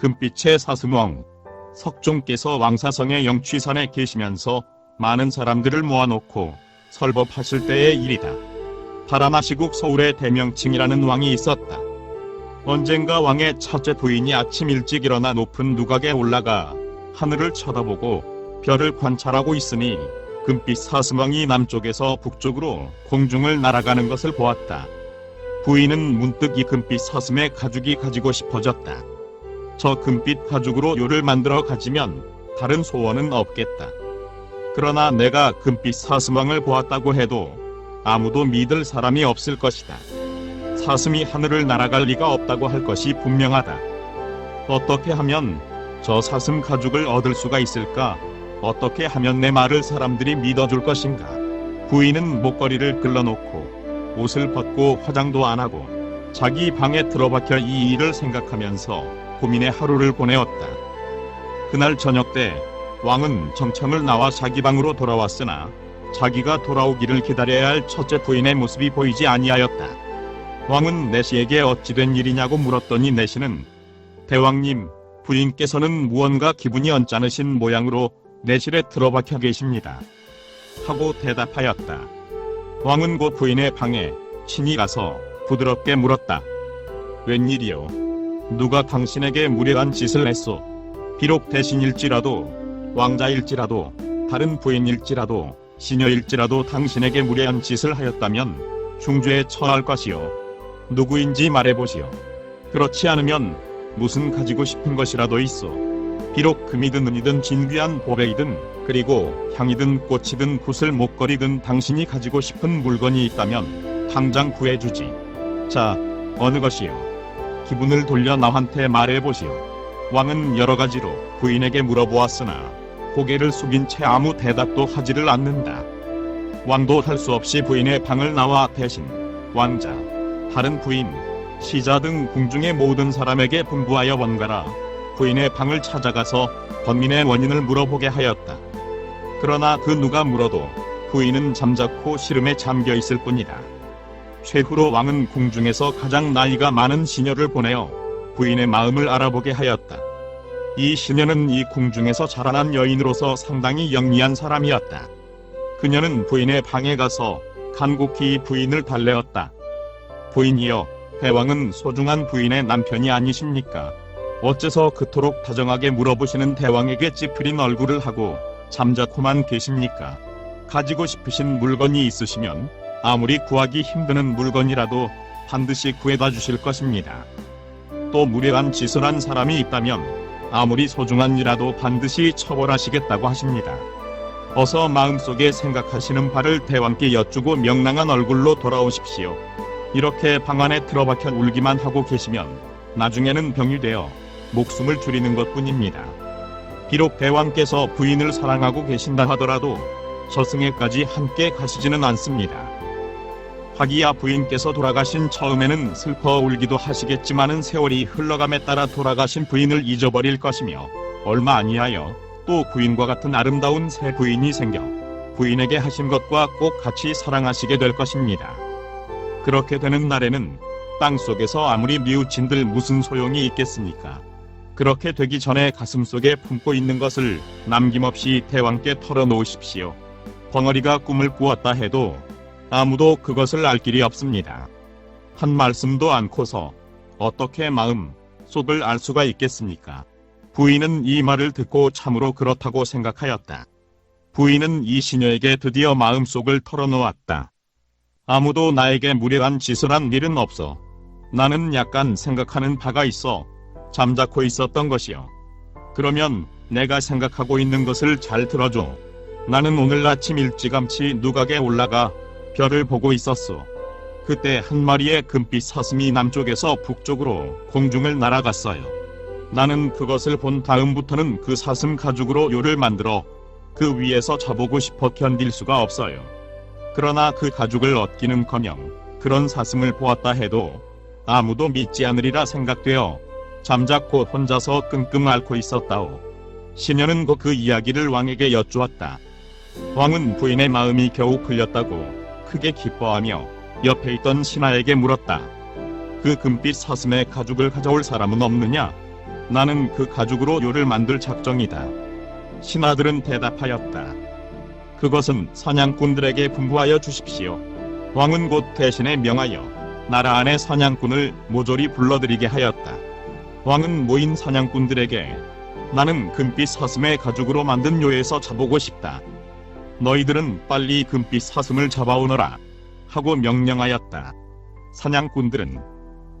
금빛의 사슴왕 석종께서 왕사성의 영취산에 계시면서 많은 사람들을 모아놓고 설법하실 때의 일이다. 파라마시국 서울의 대명칭이라는 왕이 있었다. 언젠가 왕의 첫째 부인이 아침 일찍 일어나 높은 누각에 올라가 하늘을 쳐다보고 별을 관찰하고 있으니 금빛 사슴왕이 남쪽에서 북쪽으로 공중을 날아가는 것을 보았다. 부인은 문득 이 금빛 사슴의 가죽이 가지고 싶어졌다. 저 금빛 가죽으로 요를 만들어 가지면 다른 소원은 없겠다. 그러나 내가 금빛 사슴왕을 보았다고 해도 아무도 믿을 사람이 없을 것이다. 사슴이 하늘을 날아갈 리가 없다고 할 것이 분명하다. 어떻게 하면 저 사슴 가죽을 얻을 수가 있을까? 어떻게 하면 내 말을 사람들이 믿어줄 것인가? 부인은 목걸이를 끌어놓고 옷을 벗고 화장도 안 하고 자기 방에 들어박혀 이 일을 생각하면서 고민의 하루를 보내었다. 그날 저녁 때 왕은 정청을 나와 자기 방으로 돌아왔으나 자기가 돌아오기를 기다려야 할 첫째 부인의 모습이 보이지 아니하였다. 왕은 내시에게 어찌된 일이냐고 물었더니 내시는 대왕님 부인께서는 무언가 기분이 언짢으신 모양으로 내실에 들어박혀 계십니다. 하고 대답하였다. 왕은 곧 부인의 방에 친히 가서 부드럽게 물었다. 웬일이요? 누가 당신에게 무례한 짓을 했소? 비록 대신일지라도 왕자일지라도 다른 부인일지라도 시녀일지라도 당신에게 무례한 짓을 하였다면 중죄에 처할 것이요. 누구인지 말해보시오. 그렇지 않으면 무슨 가지고 싶은 것이라도 있어. 비록 금이든 은이든 진귀한 보배이든 그리고 향이든 꽃이든 구슬 목걸이든 당신이 가지고 싶은 물건이 있다면 당장 구해주지. 자, 어느 것이요? 기분을 돌려 나한테 말해보시오. 왕은 여러 가지로 부인에게 물어보았으나 고개를 숙인 채 아무 대답도 하지를 않는다. 왕도 할 수 없이 부인의 방을 나와 대신 왕자, 다른 부인, 시자 등 궁중의 모든 사람에게 분부하여 번갈아 부인의 방을 찾아가서 번민의 원인을 물어보게 하였다. 그러나 그 누가 물어도 부인은 잠자코 시름에 잠겨 있을 뿐이다. 최후로 왕은 궁중에서 가장 나이가 많은 시녀를 보내어 부인의 마음을 알아보게 하였다. 이 시녀는 이 궁중에서 자라난 여인으로서 상당히 영리한 사람이었다. 그녀는 부인의 방에 가서 간곡히 부인을 달래었다. 부인이여, 대왕은 소중한 부인의 남편이 아니십니까? 어째서 그토록 다정하게 물어보시는 대왕에게 찌푸린 얼굴을 하고 잠자코만 계십니까? 가지고 싶으신 물건이 있으시면 아무리 구하기 힘드는 물건이라도 반드시 구해다 주실 것입니다. 또 무례한 짓을 한 사람이 있다면 아무리 소중한 일라도 반드시 처벌하시겠다고 하십니다. 어서 마음속에 생각하시는 바를 대왕께 여쭈고 명랑한 얼굴로 돌아오십시오. 이렇게 방 안에 들어박혀 울기만 하고 계시면 나중에는 병이 되어 목숨을 줄이는 것 뿐입니다. 비록 대왕께서 부인을 사랑하고 계신다 하더라도 저승에까지 함께 가시지는 않습니다. 하기야 부인께서 돌아가신 처음에는 슬퍼 울기도 하시겠지만은 세월이 흘러감에 따라 돌아가신 부인을 잊어버릴 것이며 얼마 아니하여 또 부인과 같은 아름다운 새 부인이 생겨 부인에게 하신 것과 꼭 같이 사랑하시게 될 것입니다. 그렇게 되는 날에는 땅 속에서 아무리 미우친들 무슨 소용이 있겠습니까? 그렇게 되기 전에 가슴 속에 품고 있는 것을 남김없이 대왕께 털어놓으십시오. 벙어리가 꿈을 꾸었다 해도 아무도 그것을 알 길이 없습니다. 한 말씀도 않고서 어떻게 마음 속을 알 수가 있겠습니까? 부인은 이 말을 듣고 참으로 그렇다고 생각하였다. 부인은 이 시녀에게 드디어 마음속을 털어놓았다. 아무도 나에게 무례한 짓을 한 일은 없어. 나는 약간 생각하는 바가 있어 잠자코 있었던 것이요. 그러면 내가 생각하고 있는 것을 잘 들어줘. 나는 오늘 아침 일찌감치 누각에 올라가 별을 보고 있었소. 그때 한 마리의 금빛 사슴이 남쪽에서 북쪽으로 공중을 날아갔어요. 나는 그것을 본 다음부터는 그 사슴 가죽으로 요를 만들어 그 위에서 자보고 싶어 견딜 수가 없어요. 그러나 그 가죽을 얻기는커녕 그런 사슴을 보았다 해도 아무도 믿지 않으리라 생각되어 잠자코 혼자서 끙끙 앓고 있었다오. 시녀는 곧그 이야기를 왕에게 여쭈었다. 왕은 부인의 마음이 겨우 풀렸다고 크게 기뻐하며 옆에 있던 신하에게 물었다. 그 금빛 사슴의 가죽을 가져올 사람은 없느냐? 나는 그 가죽으로 요를 만들 작정이다. 신하들은 대답하였다. 그것은 사냥꾼들에게 분부하여 주십시오. 왕은 곧 대신에 명하여 나라 안에 사냥꾼을 모조리 불러들이게 하였다. 왕은 모인 사냥꾼들에게 나는 금빛 사슴의 가죽으로 만든 요에서 자보고 싶다. 너희들은 빨리 금빛 사슴을 잡아오너라 하고 명령하였다. 사냥꾼들은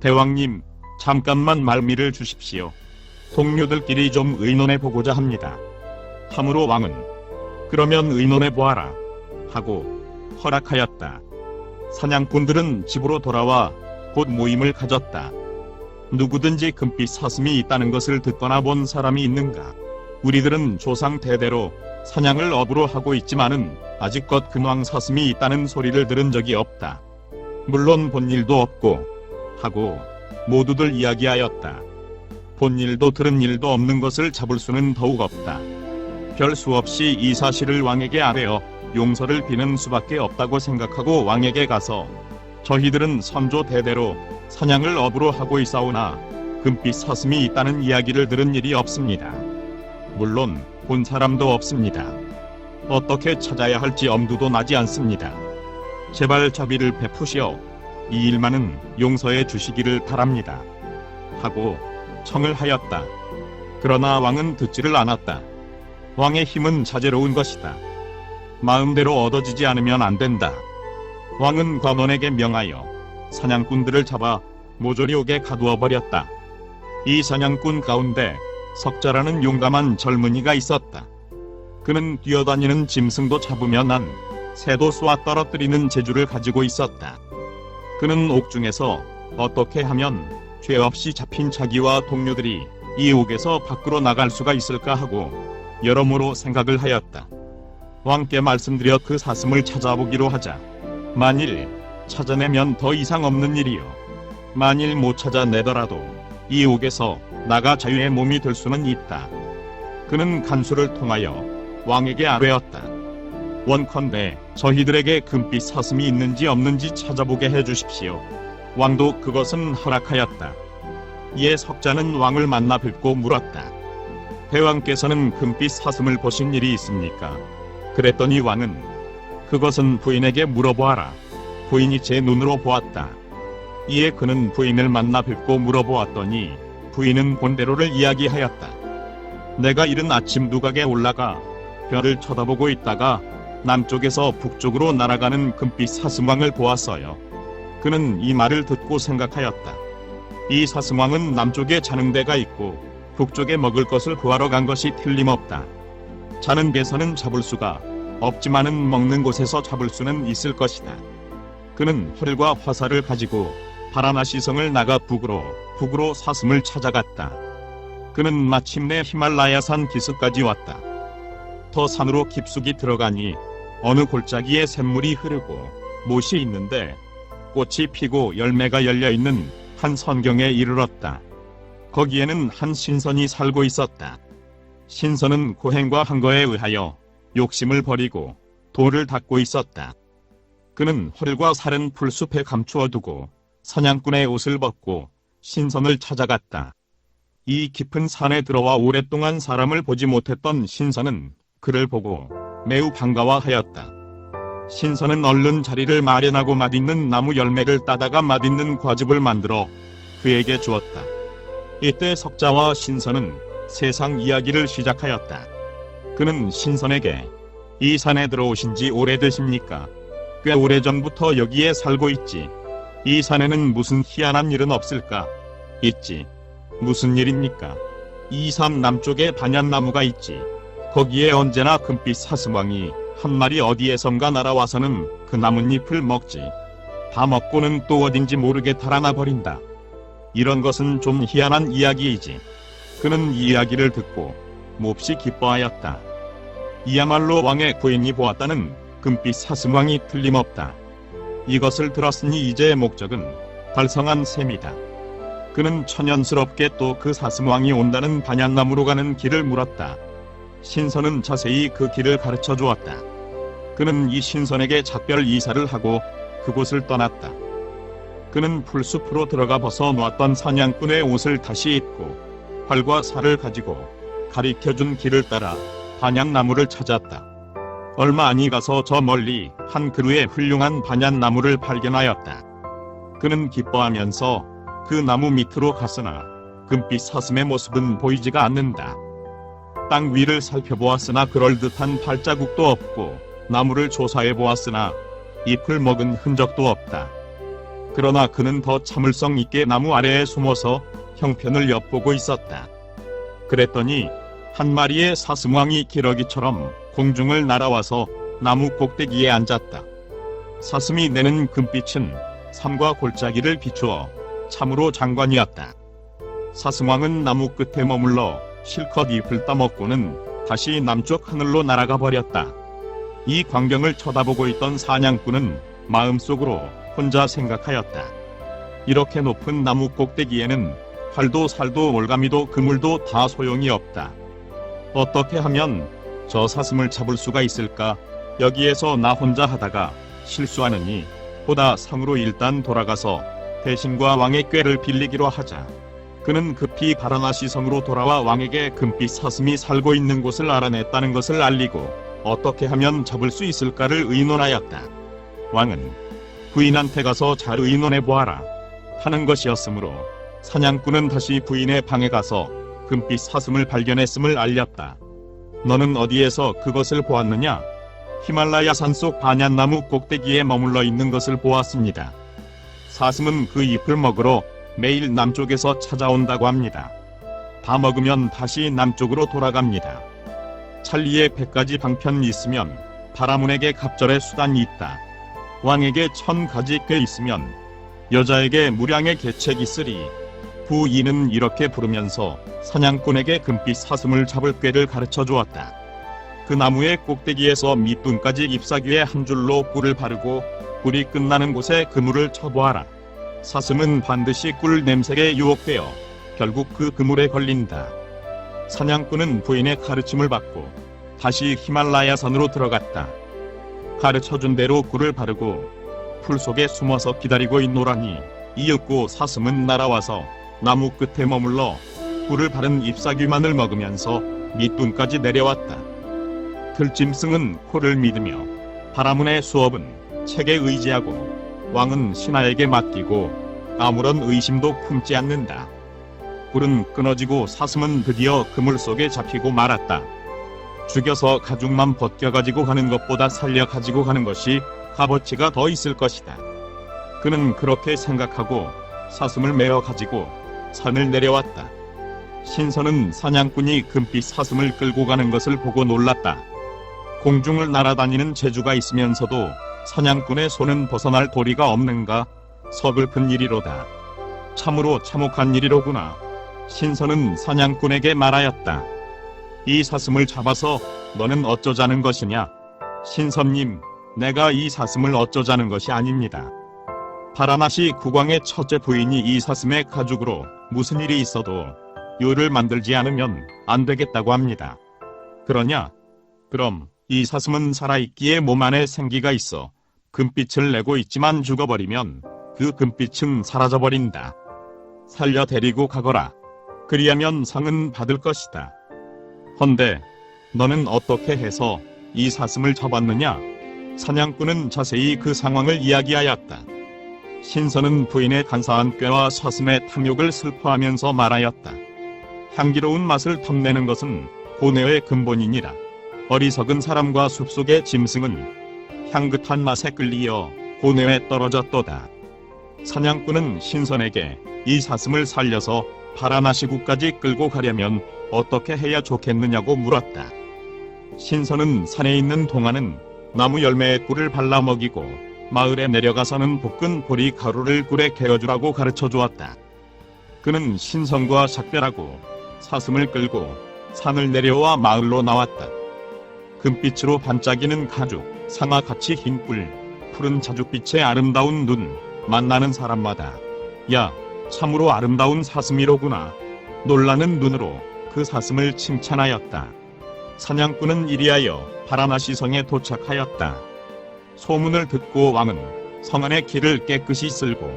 대왕님 잠깐만 말미를 주십시오. 동료들끼리 좀 의논해 보고자 합니다. 함으로 왕은 그러면 의논해 보아라 하고 허락하였다. 사냥꾼들은 집으로 돌아와 곧 모임을 가졌다. 누구든지 금빛 사슴이 있다는 것을 듣거나 본 사람이 있는가? 우리들은 조상 대대로 사냥을 업으로 하고 있지만은 아직껏 근왕 사슴이 있다는 소리를 들은 적이 없다. 물론 본 일도 없고 하고 모두들 이야기하였다. 본 일도 들은 일도 없는 것을 잡을 수는 더욱 없다. 별 수 없이 이 사실을 왕에게 아뢰어 용서를 비는 수밖에 없다고 생각하고 왕에게 가서 저희들은 선조 대대로 사냥을 업으로 하고 있사오나 금빛 사슴이 있다는 이야기를 들은 일이 없습니다. 물론 본 사람도 없습니다. 어떻게 찾아야 할지 엄두도 나지 않습니다. 제발 자비를 베푸시어 이 일만은 용서해 주시기를 바랍니다. 하고 청을 하였다. 그러나 왕은 듣지를 않았다. 왕의 힘은 자제로운 것이다. 마음대로 얻어지지 않으면 안 된다. 왕은 관원에게 명하여 사냥꾼들을 잡아 모조리 옥에 가두어 버렸다. 이 사냥꾼 가운데 석자라는 용감한 젊은이가 있었다. 그는 뛰어다니는 짐승도 잡으면 난 새도 쏘아 떨어뜨리는 재주를 가지고 있었다. 그는 옥중에서 어떻게 하면 죄 없이 잡힌 자기와 동료들이 이 옥에서 밖으로 나갈 수가 있을까 하고 여러모로 생각을 하였다. 왕께 말씀드려 그 사슴을 찾아보기로 하자. 만일 찾아내면 더 이상 없는 일이요. 만일 못 찾아내더라도 이 옥에서 나가 자유의 몸이 될 수는 있다. 그는 간수를 통하여 왕에게 아뢰었다. 원컨대 저희들에게 금빛 사슴이 있는지 없는지 찾아보게 해주십시오. 왕도 그것은 허락하였다. 이에 석자는 왕을 만나 뵙고 물었다. 대왕께서는 금빛 사슴을 보신 일이 있습니까? 그랬더니 왕은 그것은 부인에게 물어보아라. 부인이 제 눈으로 보았다. 이에 그는 부인을 만나 뵙고 물어보았더니 부인은 본대로를 이야기하였다. 내가 이른 아침 누각에 올라가 별을 쳐다보고 있다가 남쪽에서 북쪽으로 날아가는 금빛 사슴왕을 보았어요. 그는 이 말을 듣고 생각하였다. 이 사슴왕은 남쪽에 자는 데가 있고 북쪽에 먹을 것을 구하러 간 것이 틀림없다. 자는 데서는 잡을 수가 없지만은 먹는 곳에서 잡을 수는 있을 것이다. 그는 활과 화살을 가지고 바라나시성을 나가 북으로 북으로 사슴을 찾아갔다. 그는 마침내 히말라야산 기슭까지 왔다. 더 산으로 깊숙이 들어가니 어느 골짜기에 샘물이 흐르고 못이 있는데 꽃이 피고 열매가 열려 있는 한 선경에 이르렀다. 거기에는 한 신선이 살고 있었다. 신선은 고행과 한거에 의하여 욕심을 버리고 돌을 닦고 있었다. 그는 활과 살은 풀숲에 감추어 두고 사냥꾼의 옷을 벗고 신선을 찾아갔다. 이 깊은 산에 들어와 오랫동안 사람을 보지 못했던 신선은 그를 보고 매우 반가워하였다. 신선은 얼른 자리를 마련하고 맛있는 나무 열매를 따다가 맛있는 과즙을 만들어 그에게 주었다. 이때 석자와 신선은 세상 이야기를 시작하였다. 그는 신선에게 이 산에 들어오신 지 오래되십니까? 꽤 오래전부터 여기에 살고 있지. 이 산에는 무슨 희한한 일은 없을까? 있지. 무슨 일입니까? 이산 남쪽에 반얀나무가 있지. 거기에 언제나 금빛 사슴왕이 한 마리 어디에선가 날아와서는 그 나뭇잎을 먹지. 다 먹고는 또 어딘지 모르게 달아나 버린다. 이런 것은 좀 희한한 이야기이지. 그는 이 이야기를 듣고 몹시 기뻐하였다. 이야말로 왕의 부인이 보았다는 금빛 사슴왕이 틀림없다. 이것을 들었으니 이제의 목적은 달성한 셈이다. 그는 천연스럽게 또 그 사슴왕이 온다는 반얀나무로 가는 길을 물었다. 신선은 자세히 그 길을 가르쳐 주었다. 그는 이 신선에게 작별 이사를 하고 그곳을 떠났다. 그는 풀숲으로 들어가 벗어 놓았던 사냥꾼의 옷을 다시 입고 활과 살을 가지고 가리켜준 길을 따라 반향나무를 찾았다. 얼마 안이 가서 저 멀리 한 그루의 훌륭한 반향나무를 발견하였다. 그는 기뻐하면서 그 나무 밑으로 갔으나 금빛 사슴의 모습은 보이지가 않는다. 땅 위를 살펴보았으나 그럴듯한 발자국도 없고 나무를 조사해 보았으나 잎을 먹은 흔적도 없다. 그러나 그는 더 참을성 있게 나무 아래에 숨어서 형편을 엿보고 있었다. 그랬더니 한 마리의 사슴왕이 기러기처럼 공중을 날아와서 나무 꼭대기에 앉았다. 사슴이 내는 금빛은 삶과 골짜기를 비추어 참으로 장관이었다. 사슴왕은 나무 끝에 머물러 실컷 잎을 따먹고는 다시 남쪽 하늘로 날아가 버렸다. 이 광경을 쳐다보고 있던 사냥꾼은 마음속으로 혼자 생각하였다. 이렇게 높은 나무 꼭대기에는 활도 살도 올가미도 그물도 다 소용이 없다. 어떻게 하면 저 사슴을 잡을 수가 있을까? 여기에서 나 혼자 하다가 실수하느니 보다 상으로 일단 돌아가서 대신과 왕의 꾀를 빌리기로 하자. 그는 급히 바라나시 성으로 돌아와 왕에게 금빛 사슴이 살고 있는 곳을 알아냈다는 것을 알리고 어떻게 하면 잡을 수 있을까를 의논하였다. 왕은 부인한테 가서 잘 의논해 보아라 하는 것이었으므로 사냥꾼은 다시 부인의 방에 가서 금빛 사슴을 발견했음을 알렸다. 너는 어디에서 그것을 보았느냐? 히말라야 산속 반얀나무 꼭대기에 머물러 있는 것을 보았습니다. 사슴은 그 잎을 먹으러 매일 남쪽에서 찾아온다고 합니다. 다 먹으면 다시 남쪽으로 돌아갑니다. 찰리에 백 가지 방편이 있으면 바라문에게 갑절의 수단이 있다. 왕에게 천 가지 꽤 있으면 여자에게 무량의 계책이 있으리. 부인은 이렇게 부르면서 사냥꾼에게 금빛 사슴을 잡을 꾀를 가르쳐 주었다. 그 나무의 꼭대기에서 밑분까지 잎사귀에 한 줄로 꿀을 바르고 꿀이 끝나는 곳에 그물을 쳐보아라. 사슴은 반드시 꿀 냄새에 유혹되어 결국 그 그물에 걸린다. 사냥꾼은 부인의 가르침을 받고 다시 히말라야 산으로 들어갔다. 가르쳐준 대로 꿀을 바르고 풀 속에 숨어서 기다리고 있노라니 이윽고 사슴은 날아와서 나무 끝에 머물러 꿀을 바른 잎사귀만을 먹으면서 밑분까지 내려왔다. 들짐승은 코를 믿으며 바라문의 수업은 책에 의지하고 왕은 신하에게 맡기고 아무런 의심도 품지 않는다. 꿀은 끊어지고 사슴은 드디어 그물 속에 잡히고 말았다. 죽여서 가죽만 벗겨가지고 가는 것보다 살려 가지고 가는 것이 값어치가 더 있을 것이다. 그는 그렇게 생각하고 사슴을 메어 가지고 산을 내려왔다. 신선은 사냥꾼이 금빛 사슴을 끌고 가는 것을 보고 놀랐다. 공중을 날아다니는 재주가 있으면서도 사냥꾼의 손은 벗어날 도리가 없는가 서글픈 일이로다. 참으로 참혹한 일이로구나. 신선은 사냥꾼에게 말하였다. 이 사슴을 잡아서 너는 어쩌자는 것이냐? 신선님, 내가 이 사슴을 어쩌자는 것이 아닙니다. 바라나시 국왕의 첫째 부인이 이 사슴의 가죽으로 무슨 일이 있어도 요를 만들지 않으면 안 되겠다고 합니다. 그러냐? 그럼 이 사슴은 살아있기에 몸 안에 생기가 있어 금빛을 내고 있지만 죽어버리면 그 금빛은 사라져버린다. 살려 데리고 가거라. 그리하면 상은 받을 것이다. 헌데 너는 어떻게 해서 이 사슴을 잡았느냐? 사냥꾼은 자세히 그 상황을 이야기하였다. 신선은 부인의 간사한 꾀와 사슴의 탐욕을 슬퍼하면서 말하였다. 향기로운 맛을 탐내는 것은 고뇌의 근본이니라. 어리석은 사람과 숲속의 짐승은 향긋한 맛에 끌리어 고뇌에 떨어졌도다. 사냥꾼은 신선에게 이 사슴을 살려서 파라나시구까지 끌고 가려면 어떻게 해야 좋겠느냐고 물었다. 신선은 산에 있는 동안은 나무 열매에 꿀을 발라 먹이고 마을에 내려가서는 볶은 보리 가루를 꿀에 개어주라고 가르쳐 주었다. 그는 신선과 작별하고 사슴을 끌고 산을 내려와 마을로 나왔다. 금빛으로 반짝이는 가죽, 상아같이 흰 뿔, 푸른 자줏빛의 아름다운 눈, 만나는 사람마다 야, 참으로 아름다운 사슴이로구나. 놀라는 눈으로 그 사슴을 칭찬하였다. 사냥꾼은 이리하여 바라나시 성에 도착하였다. 소문을 듣고 왕은 성 안의 길을 깨끗이 쓸고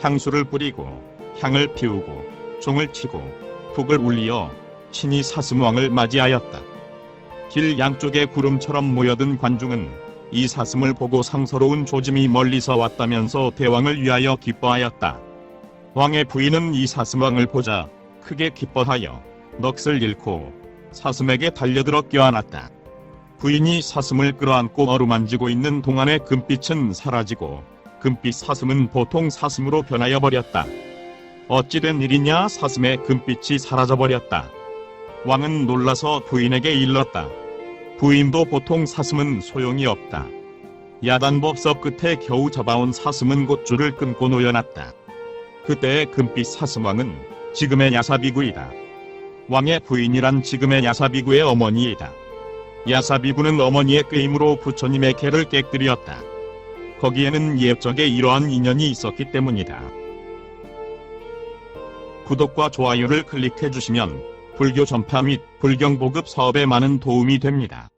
향수를 뿌리고 향을 피우고 종을 치고 북을 울리어 친히 사슴왕을 맞이하였다. 길 양쪽에 구름처럼 모여든 관중은 이 사슴을 보고 상서로운 조짐이 멀리서 왔다면서 대왕을 위하여 기뻐하였다. 왕의 부인은 이 사슴왕을 보자 크게 기뻐하여 넋을 잃고 사슴에게 달려들어 껴안았다. 부인이 사슴을 끌어안고 어루만지고 있는 동안의 금빛은 사라지고 금빛 사슴은 보통 사슴으로 변하여 버렸다. 어찌된 일이냐 사슴의 금빛이 사라져 버렸다. 왕은 놀라서 부인에게 일렀다. 부인도 보통 사슴은 소용이 없다. 야단법석 끝에 겨우 잡아온 사슴은 곧 줄을 끊고 놓여놨다. 그때 금빛 사슴왕은 지금의 야사비구이다. 왕의 부인이란 지금의 야사비구의 어머니이다. 야사비구는 어머니의 꾀임으로 부처님의 개를 깨뜨렸다. 거기에는 옛적에 이러한 인연이 있었기 때문이다. 구독과 좋아요를 클릭해 주시면 불교 전파 및 불경 보급 사업에 많은 도움이 됩니다.